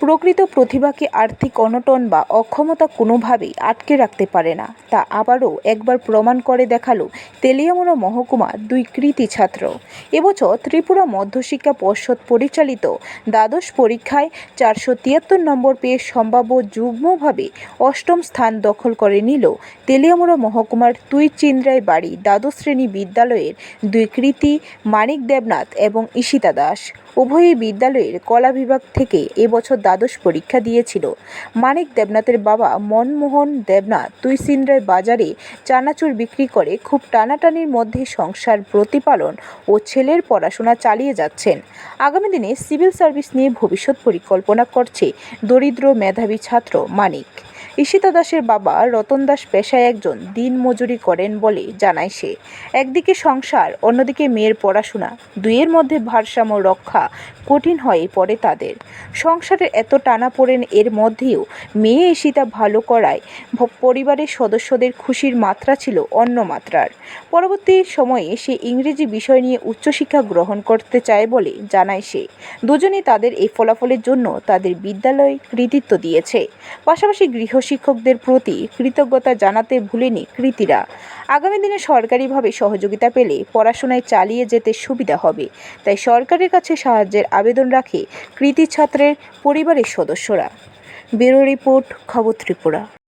প্রকৃত প্রতিভাকে আর্থিক অনটন বা অক্ষমতা কোনোভাবেই আটকে রাখতে পারে না? তা আবারও একবার প্রমাণ করে দেখাল তেলিয়ামুড়া মহকুমা দুই কৃতি ছাত্র। এবছর ত্রিপুরা মধ্যশিক্ষা পর্ষদ পরিচালিত দ্বাদশ পরীক্ষায় চারশো তিয়াত্তর নম্বর পেয়ে সম্ভাব্য যুগ্মভাবে অষ্টম স্থান দখল করে নিল তেলিয়ামুড়া মহকুমার তুই চিন্দ্রায় বাড়ি দ্বাদশ শ্রেণি বিদ্যালয়ের দুই কৃতি মানিক দেবনাথ এবং ঈশিতা দাস। উভয়ই বিদ্যালয়ের কলা বিভাগ থেকে এবছর দ্বাদশ পরীক্ষা দিয়েছিল। মানিক দেবনাথের বাবা মনমোহন দেবনাথ তুইসিন্দ্রায় বাজারে চানাচুর বিক্রি করে খুব টানাটানির মধ্যে সংসার প্রতিপালন ও ছেলের পড়াশোনা চালিয়ে যাচ্ছেন। আগামী দিনে সিভিল সার্ভিস নিয়ে ভবিষ্যৎ পরিকল্পনা করছে দরিদ্র মেধাবী ছাত্র মানিক। ঈশিতা দাসের বাবা রতন দাস পেশায় একজন দিন মজুরি করেন বলে জানায় সে। একদিকে সংসার, অন্যদিকে মেয়ের পড়াশোনা। দুইয়ের মধ্যে ভারসাম্য রক্ষা কঠিন হয়ে পড়ে তাদের। সংসারের এত টানাপোড়েন এর মধ্যেও মেয়ে ঈশিতা ভালো করায় পরিবারের সদস্যদের খুশির মাত্রা ছিল অন্য মাত্রার। পরবর্তী সময়ে সে ইংরেজি বিষয় নিয়ে উচ্চশিক্ষা গ্রহণ করতে চায় বলে জানায় সে। দুজনেই তাদের এই ফলাফলের জন্য তাদের বিদ্যালয় কৃতিত্ব দিয়েছে। পাশাপাশি গৃহশিক্ষকদের প্রতি কৃতজ্ঞতা জানাতে ভুলেনি কৃতিরা। আগামী দিনে সরকারিভাবে সহযোগিতা পেলে পড়াশোনায় চালিয়ে যেতে সুবিধা হবে। তাই সরকারের কাছে সাহায্যের আবেদন রাখে কৃতি ছাত্রের পরিবারের সদস্যরা। ব্যুরো রিপোর্ট, খবর ত্রিপুরা।